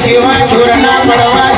જીવા ચોરના પડવા.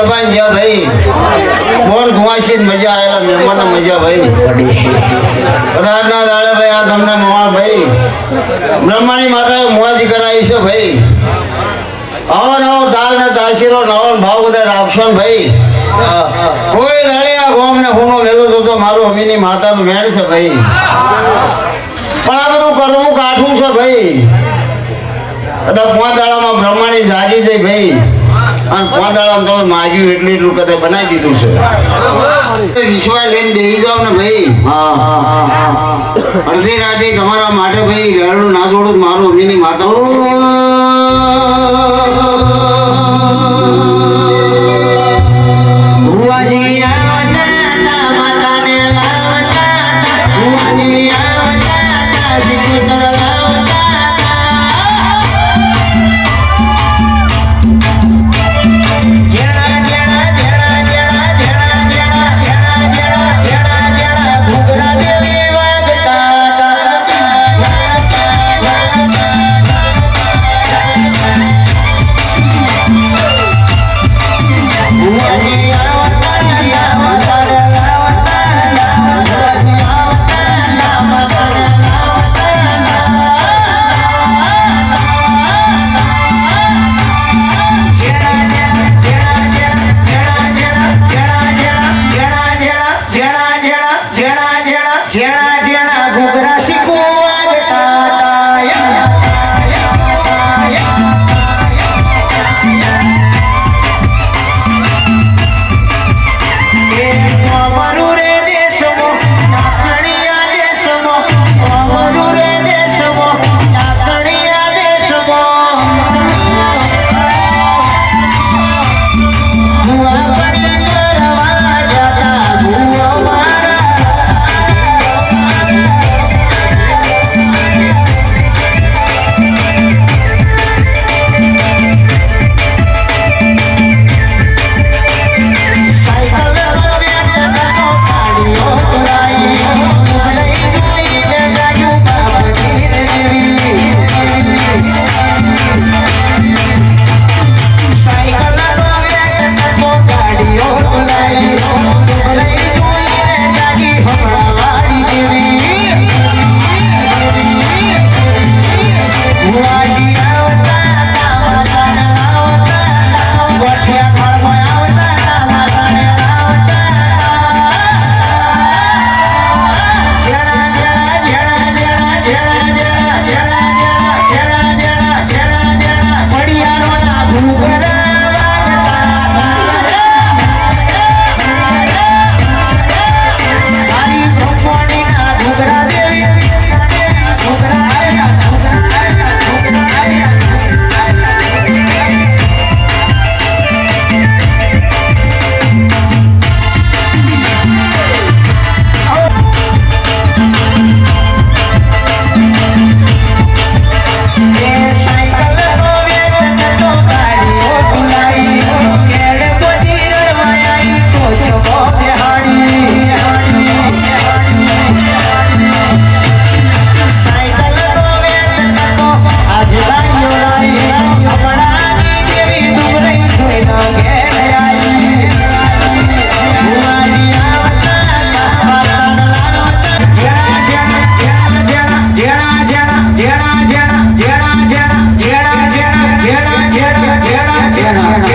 જબાન જ્યાં ભાઈ. બોર ગુવાશી મજા આવેલા મહેમાનો મજા ભાઈ કદાચના દાડે ભાઈ, આ તમને મોવા ભાઈ. બ્રહ્માની માતાએ મોજ કરાવી છે ભાઈ. આવો નવો દાળ ને દાશીરો નવો ભાવ બધા રાખશો ને ભાઈ. કોઈ દાડે આ ગોમ ને હુનો મેલો તો મારું અમીની માતાનું મેળ છે ભાઈ. પણ આ બધું કરવું કાઠું છે ભાઈ. બધા પાંચ દાડામાં બ્રહ્માની જાગી છે ભાઈ. અને દાડામાં તમે માગ્યું એટલે એટલું કદાચ બનાવી દીધું છે. વિશ્વાસ લઈને બેસી જાવ ને ભાઈ. અડધી રાતે તમારા માટે ભાઈ રેડું ના જોડું મારું અમીની માતા.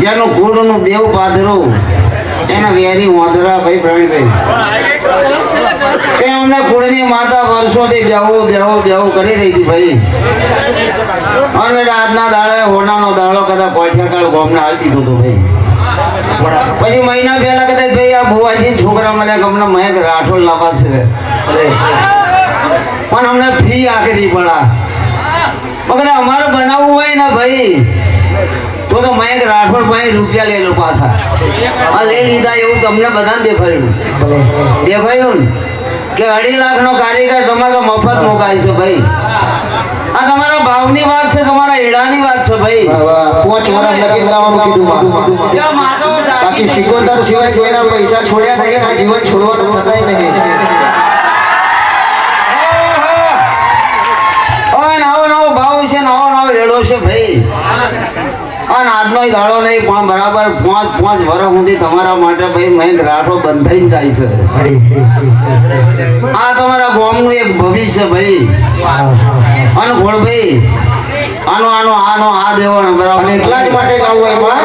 જેનું કુળનું દેવ પાદરું એના વેરી વાંદરા ભાઈ પ્રવીણભાઈ. એ અમને કુળની માતા વર્ષોથી બેહો બેહો બેહો કરી રહી હતી ભાઈ. અને આજના દાડે હોનાનો દાડો કદાચ કોઠિયાકાળ ગોમને હાલ દીધો હતો ભાઈ. પછી મહિના પહેલા કદાચ ભાઈ આ ભુવાજી છોકરા મને ગમને મહેક રાઠોડ લાવવા છે. પણ અમને ફી આખરી પડા મગર અમારે બનાવવું હોય ને ભાઈ. તો તો મહેક રાઠોડ પાસે રૂપિયા લઈ લો પાછા. આ લઈ લીધા એવું તમને બધાને દેખાયું દેખાયું ને? કે અઢી લાખ નો કારીગર તમારે તો મફત મુકાય છે ભાઈ. આ તમારા ભાવની વાત છે તમારા એડાની વાત છે ભાઈ. પાંચ વર્ષ લગી લાવવાનું કીધું માં. માધવ બાકી સિકોતર સિવાય કોઈના પૈસા છોડ્યા નહીં આ જીવન છોડવાનું થતાય નહીં. નવો નવો ભાવ છે નવો નવો રેડો છે ભાઈ. અને આજનો દાડો નહીં પણ બરાબર પાંચ પાંચ વર્ષ સુધી તમારા માટે ભાઈ મેં રાઠો બંધાઈ જાય છે. આ તમારા ગામનું એક ભવિષ્ય ભાઈ. અને ભાઈ આનો આનો આનો આ દેવો બરાબર. એટલા જ માટે કહું એમાં?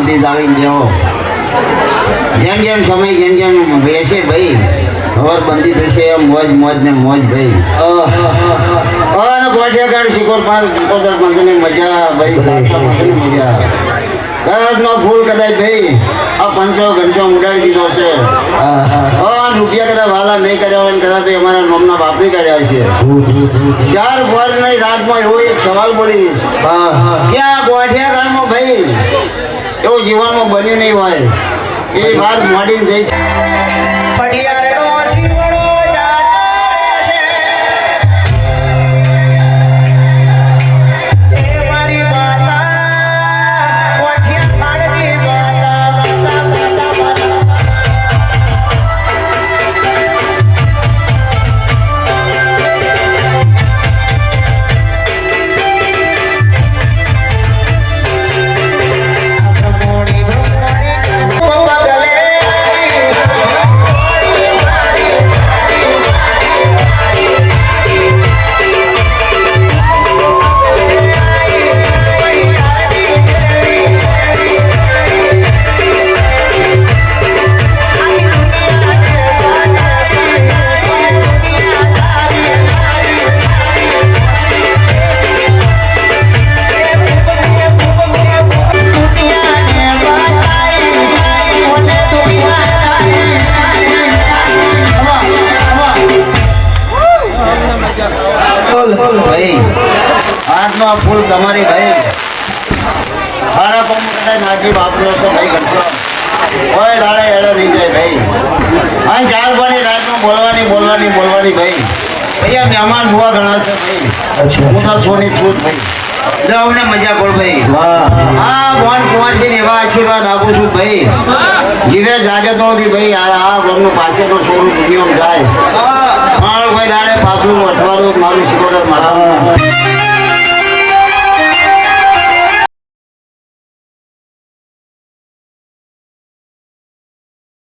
શાંતિ જાળવીને જેવો જેમ જેમ સમય જેમ જેમ બેસે ભાઈ ખબર બંધી થશે મોજ મોજ ને મોજ ભાઈ. અને ગોઠિયાગઢ શિકોર પાસ શિકોતર મંદિરની મજા ભાઈ સાસા મંદિરની મજા. ફૂલ કદાચ ભાઈ આ પંચો ઘંચો ઉડાડી દીધો છે. રૂપિયા કદાચ વાલા નહીં કર્યા હોય ને કદાચ ભાઈ અમારા નોમના બાપની કાઢ્યા છે. ચાર વર્ષ નહીં રાતમાં એવો એક સવાલ પડી ક્યાં આ ગોઠિયાગઢમાં ભાઈ? એવું જીવનમાં બન્યું નહીં હોય. એ વાત મોડીને જઈ ભાઈ દાડે નહીં જાય ભાઈ. અહીં ચાર પાણી રાતમાં બોલવાની બોલવાની બોલવાની ભાઈ. ભૈયા મહેમાન બુવા ઘણા છે ભાઈ. હું તો છોની છૂટ ભાઈ. જો અમને મજા કોણ ભાઈ. હા ભગવાન કુંવરજી એવા આશીર્વાદ આપું છું ભાઈ. જીવે જાગે તો નથી ભાઈ આ આ ગામનું પાછળનો સોનું દુનિયો જાય. મારું ભાઈ દાડે પાછું અઠવાડું મારું શિકોતર મારા